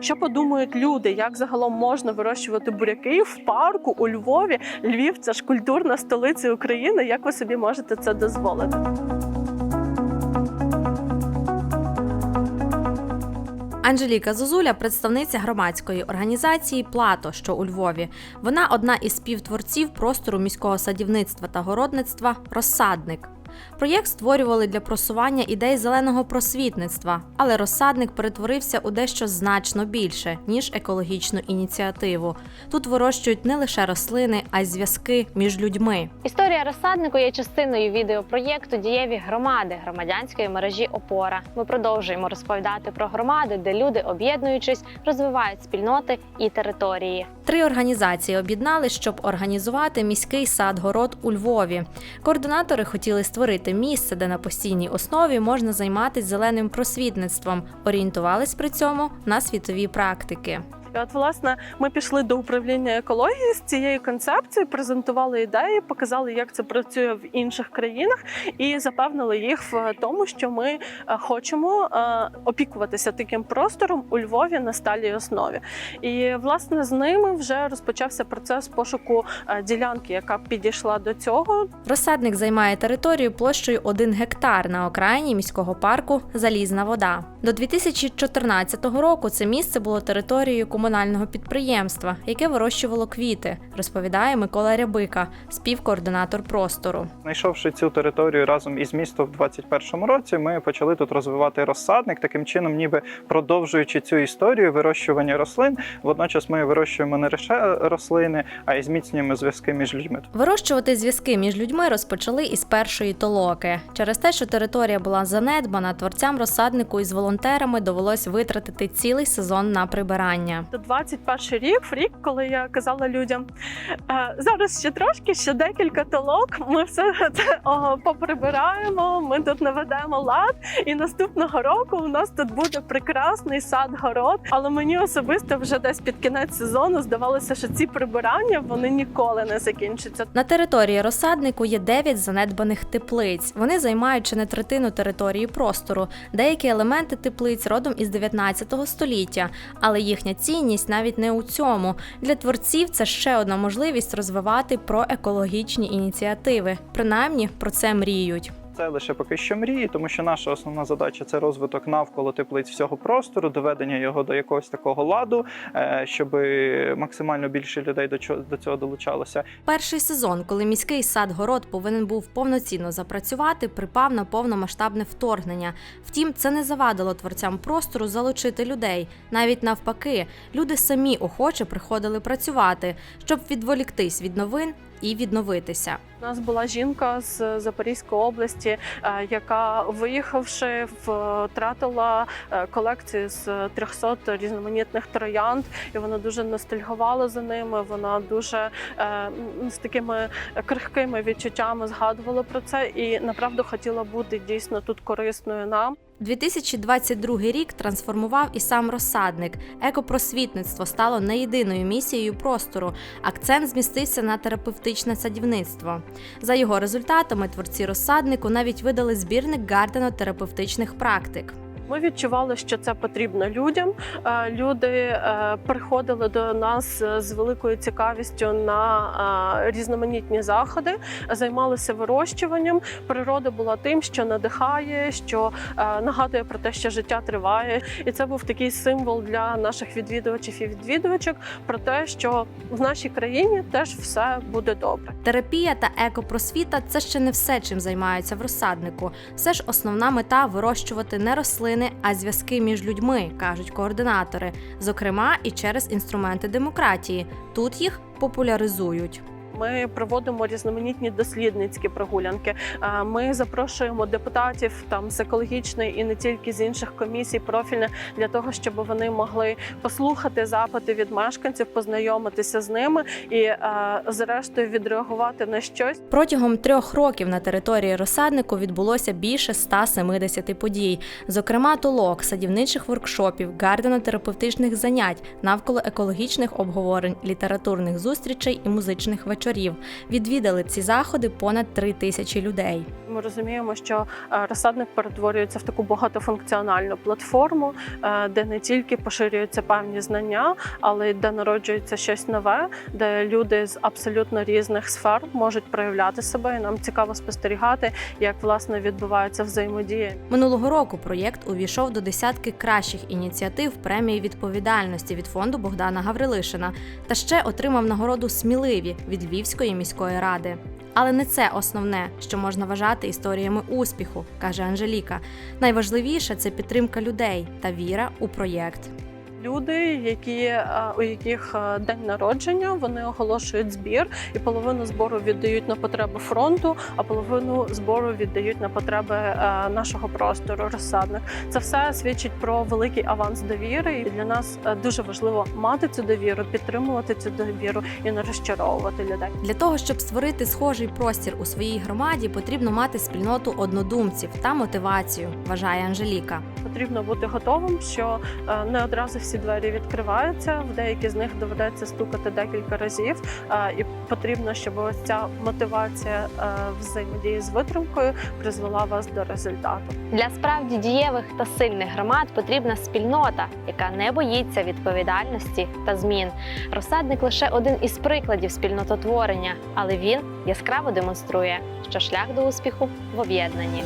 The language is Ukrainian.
Що подумають люди, як загалом можна вирощувати буряки в парку у Львові? Львів це ж культурна столиця України. Як ви собі можете це дозволити? Анжеліка Зозуля, представниця громадської організації Плато, що у Львові. Вона одна із співтворців простору міського садівництва та городництва Розсадник. Проєкт створювали для просування ідей зеленого просвітництва, але розсадник перетворився у дещо значно більше ніж екологічну ініціативу. Тут вирощують не лише рослини, а й зв'язки між людьми. Історія розсаднику є частиною відеопроєкту Дієві громади громадянської мережі Опора. Ми продовжуємо розповідати про громади, де люди, об'єднуючись, розвивають спільноти і території. Три організації об'єднали, щоб організувати міський сад-город у Львові. Координатори хотіли створити місце, де на постійній основі можна займатися зеленим просвітництвом, орієнтувались при цьому на світові практики. От, власне, ми пішли до управління екології з цією концепцією, презентували ідеї, показали, як це працює в інших країнах, і запевнили їх в тому, що ми е, хочемо е, опікуватися таким простором у Львові на сталій основі. І власне з ними вже розпочався процес пошуку е, ділянки, яка підійшла до цього. Розсадник займає територію площею 1 гектар на окраїні міського парку Залізна вода. До 2014 року це місце було територією комунального підприємства, яке вирощувало квіти, розповідає Микола Рябика, співкоординатор простору. Знайшовши цю територію разом із містом в 2021 році, ми почали тут розвивати розсадник, таким чином, ніби продовжуючи цю історію вирощування рослин. Водночас ми вирощуємо не лише рослини, а й зміцнюємо зв'язки між людьми. Вирощувати зв'язки між людьми розпочали із першої толоки. Через те, що територія була занедбана, творцям розсаднику із волонтерами довелось витратити цілий сезон на прибирання. До 21 рік, рік, коли я казала людям, «Е, зараз ще трошки, ще декілька толок, ми все це поприбираємо, ми тут наведемо лад, і наступного року у нас тут буде прекрасний сад-город. Але мені особисто вже десь під кінець сезону здавалося, що ці прибирання вони ніколи не закінчаться. На території розсаднику є 9 занедбаних теплиць. Вони займають чи не третину території простору. Деякі елементи теплиць родом із 19 століття, але їхня цінність навіть не у цьому. Для творців це ще одна можливість розвивати проекологічні ініціативи. Принаймні про це мріють. Це лише поки що мрії, тому що наша основна задача це розвиток навколо теплиць всього простору, доведення його до якогось такого ладу, е, щоб максимально більше людей до цього долучалося. Перший сезон, коли міський сад-город повинен був повноцінно запрацювати, припав на повномасштабне вторгнення. Втім, це не завадило творцям простору залучити людей. Навіть навпаки, люди самі охоче приходили працювати, щоб відволіктись від новин і відновитися. У нас була жінка з Запорізької області, е, яка, виїхавши, втратила е, колекцію з 300 різноманітних троянд, і вона дуже ностальгувала за ними. Вона дуже е, з такими крихкими відчуттями згадувала про це і направду хотіла бути дійсно тут корисною нам. 2022 рік трансформував і сам розсадник. Екопросвітництво стало не єдиною місією простору. Акцент змістився на терапевтичне садівництво. За його результатами творці розсаднику навіть видали збірник гардено-терапевтичних практик. Ми відчували, що це потрібно людям. Е, Люди е, приходили до нас е, з великою цікавістю на різноманітні заходи, займалися вирощуванням. Природа була тим, що надихає, що нагадує про те, що життя триває. І це був такий символ для наших відвідувачів і відвідувачок про те, що в нашій країні теж все буде добре. Терапія та екопросвіта це ще не все, чим займаються в розсаднику. Все ж основна мета вирощувати не рослини, а зв'язки між людьми, кажуть координатори, зокрема і через інструменти демократії. Тут їх популяризують. Ми проводимо різноманітні дослідницькі прогулянки. Ми запрошуємо депутатів там з екологічної і не тільки з інших комісій профільних для того, щоб вони могли послухати запити від мешканців, познайомитися з ними і, зрештою, відреагувати на щось. Протягом трьох років на території розсаднику відбулося більше 170 подій, зокрема толок, садівничих воркшопів, гардено-терапевтичних занять навколо екологічних обговорень, літературних зустрічей і музичних вечорів. Вечорів. Відвідали ці заходи понад три тисячі людей. Ми розуміємо, що е, розсадник перетворюється в таку багатофункціональну платформу, е, де не тільки поширюються певні знання, але й де народжується щось нове, де люди з абсолютно різних сфер можуть проявляти себе. І нам цікаво спостерігати, як власне відбувається взаємодія Минулого року проєкт увійшов до десятки кращих ініціатив премії відповідальності від фонду Богдана Гаврилишина та ще отримав нагороду Сміливі від Львівської міської ради. Але не це основне, що можна вважати історіями успіху, каже Анжеліка. Найважливіше це підтримка людей та віра у проєкт. Люди, які е, у яких е, день народження, вони оголошують збір, і половину збору віддають на потреби фронту, а половину збору віддають на потреби е, нашого простору. Розсадник це все свідчить про великий аванс довіри. І для нас дуже важливо мати цю довіру, підтримувати цю довіру і не розчаровувати людей. Для того, щоб створити схожий простір у своїй громаді, потрібно мати спільноту однодумців та мотивацію, вважає Анжеліка. Потрібно бути готовим, що не одразу всі двері відкриваються. В деякі з них доведеться стукати декілька разів, і потрібно, щоб ось ця мотивація е, взаємодії з витримкою призвела вас до результату. Для справді дієвих та сильних громад потрібна спільнота, яка не боїться відповідальності та змін. Розсадник лише один із прикладів спільнототворення, але він яскраво демонструє, що шлях до успіху в об'єднанні.